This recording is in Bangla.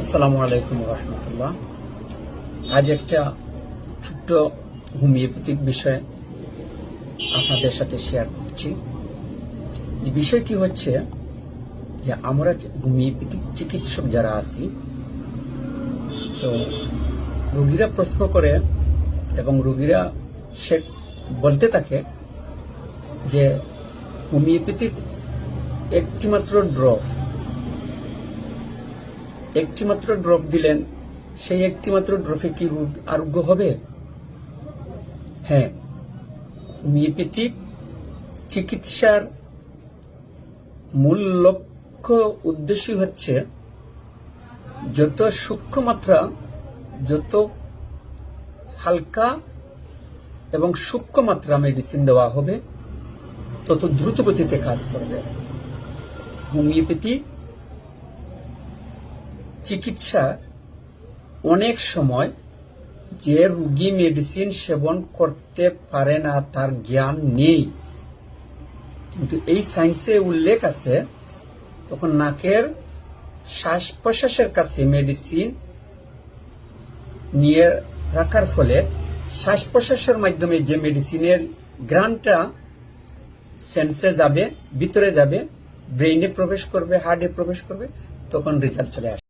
আসসালামু আলাইকুম রহমতুল্লাহ। আজ একটা ছোট্ট হোমিওপ্যাথিক বিষয় আপনাদের সাথে শেয়ার করছি। যে বিষয়টি হচ্ছে যে আমরা হোমিওপ্যাথিক চিকিৎসক যারা আছি, তো রোগীরা প্রশ্ন করে এবং রোগীরা সে বলতে থাকে যে হোমিওপ্যাথিক একটিমাত্র ড্রপ একটিমাত্র ড্রপ দিলেন, সেই একটিমাত্র ড্রপে কি রোগ আরোগ্য হবে? হ্যাঁ হোমিওপ্যাথিক চিকিৎসার মূল লক্ষ্য, উদ্দেশ্যই হচ্ছে যত সূক্ষ্ম মাত্রা, যত হালকা এবং সূক্ষ্ম মাত্রা মেডিসিন দেওয়া হবে, তত দ্রুত গতিতে কাজ করবে। হোমিওপ্যাথি চিকিৎসা অনেক সময় যে রোগী মেডিসিন সেবন করতে পারে না, তার জ্ঞান নেই। কিন্তু এই সায়েন্সে উল্লেখ আছে, তখন নাকের শ্বাস প্রশ্বাসের কাছে মেডিসিন নিয়ে রাখার ফলে শ্বাস প্রশ্বাসের মাধ্যমে যে মেডিসিনের গ্রানটা সেন্সে যাবে, ভিতরে যাবে ব্রেইনে প্রবেশ করবে হার্টে প্রবেশ করবে, তখন রেজাল্ট চলে আসে।